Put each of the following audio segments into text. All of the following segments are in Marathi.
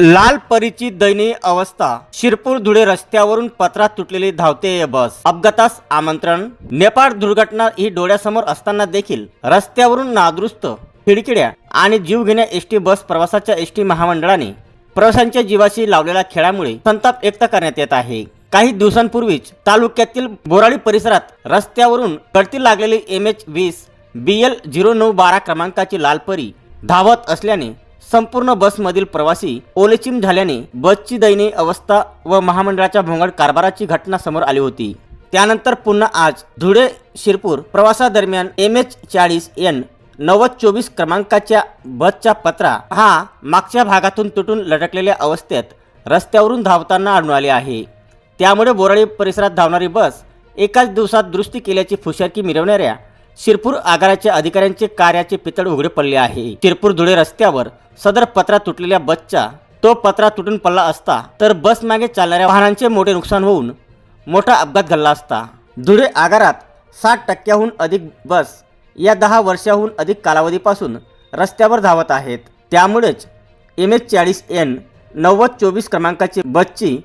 लाल परीची दयनीय अवस्था. शिरपूर धुळे रस्त्यावरून पत्रात तुटलेली धावते बस. अपघातास आमंत्रण. नेपाळ दुर्घटना ही डोळ्यासमोर असताना देखील रस्त्यावरून नादुरुस्त खिडकिड्या आणि जीव घेण्या एस टी बस प्रवासाच्या एस टी महामंडळाने प्रवाशांच्या जीवाशी लावलेल्या खेळामुळे संताप व्यक्त करण्यात येत आहे. काही दिवसांपूर्वीच तालुक्यातील बोराळी परिसरात रस्त्यावरून गळती लागलेली एम एच वीस बी एल झिरो नऊ बारा क्रमांकाची लालपरी धावत असल्याने संपूर्ण बसमधील प्रवासी ओलेचिम झाल्याने बसची दयनीय अवस्था व महामंडळाच्या भोंगड कारभाराची घटना समोर आली होती. त्यानंतर पुन्हा आज धुळे शिरपूर प्रवासादरम्यान एम एच चाळीस एन नव्वद चोवीस क्रमांकाच्या बसचा पत्रा हा मागच्या भागातून तुटून लटकलेल्या अवस्थेत रस्त्यावरून धावताना आढळून आले आहे. त्यामुळे बोराळी परिसरात धावणारी बस एकाच दिवसात दुरुस्ती केल्याची फुशारकी मिरवणाऱ्या शिरपूर आगाराच्या अधिकाऱ्यांचे कार्याचे पितळ उघडे पडले आहे. शिरपूर धुळे रस्त्यावर सदर पत्रा तुटलेल्या बसचा तो पत्रा तुटून पडला असता तर बस मागे चालणाऱ्या वाहनांचे मोठे नुकसान होऊन मोठा अपघात घडला असता. धुळे आगारात साठ टक्क्याहून अधिक बस या दहा वर्षाहून अधिक कालावधीपासून रस्त्यावर धावत आहेत. त्यामुळेच एम एच चाळीस एन नव्वद चोवीस क्रमांकाची बसची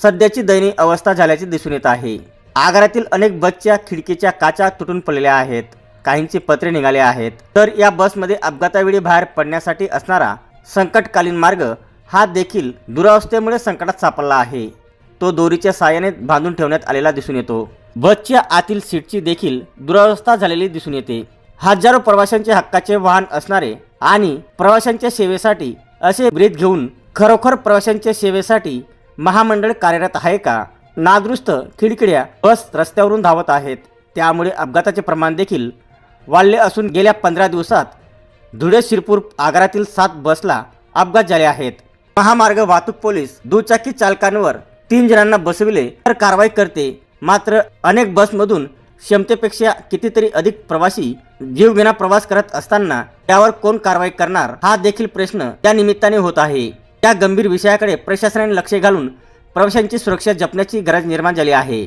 सध्याची दयनीय अवस्था झाल्याचे दिसून येत आहे. आगारातील अनेक बसच्या खिडकीच्या काचा तुटून पडलेल्या आहेत. काहींचे पत्रे निघाले आहेत. तर या बसमध्ये अपघातावेळी बाहेर पडण्यासाठी असणारा संकटकालीन मार्ग हा देखील दुरावस्थेमुळे संकटात सापडला आहे. तो दोरीच्या साहाय्याने बांधून ठेवण्यात आलेला दिसून येतो. बसच्या आतील सीटची देखील दुरावस्था झालेली दिसून येते. हजारो प्रवाशांचे हक्काचे वाहन असणारे आणि प्रवाशांच्या सेवेसाठी असे ब्रीद घेऊन खरोखर प्रवाशांच्या सेवेसाठी महामंडळ कार्यरत आहे का? नादुरुस्त खिडकिड्या बस रस्त्यावरून धावत आहेत. त्यामुळे अपघाताचे प्रमाण देखील वाढले असून गेल्या पंधरा दिवसात धुळे शिरपूर आगारातील सात बसला अपघात झाले आहेत. महामार्ग वाहतूक पोलीस दुचाकी चालकांवर तीन जणांना बसविले तर कारवाई करते. मात्र अनेक बसमधून क्षमतेपेक्षा कितीतरी अधिक प्रवासी जीवघेणा प्रवास करत असताना त्यावर कोण कारवाई करणार हा देखील प्रश्न त्या निमित्ताने होत आहे. त्या गंभीर विषयाकडे प्रशासनाने लक्ष घालून प्रवाशांची सुरक्षा जपण्याची गरज निर्माण झाली आहे.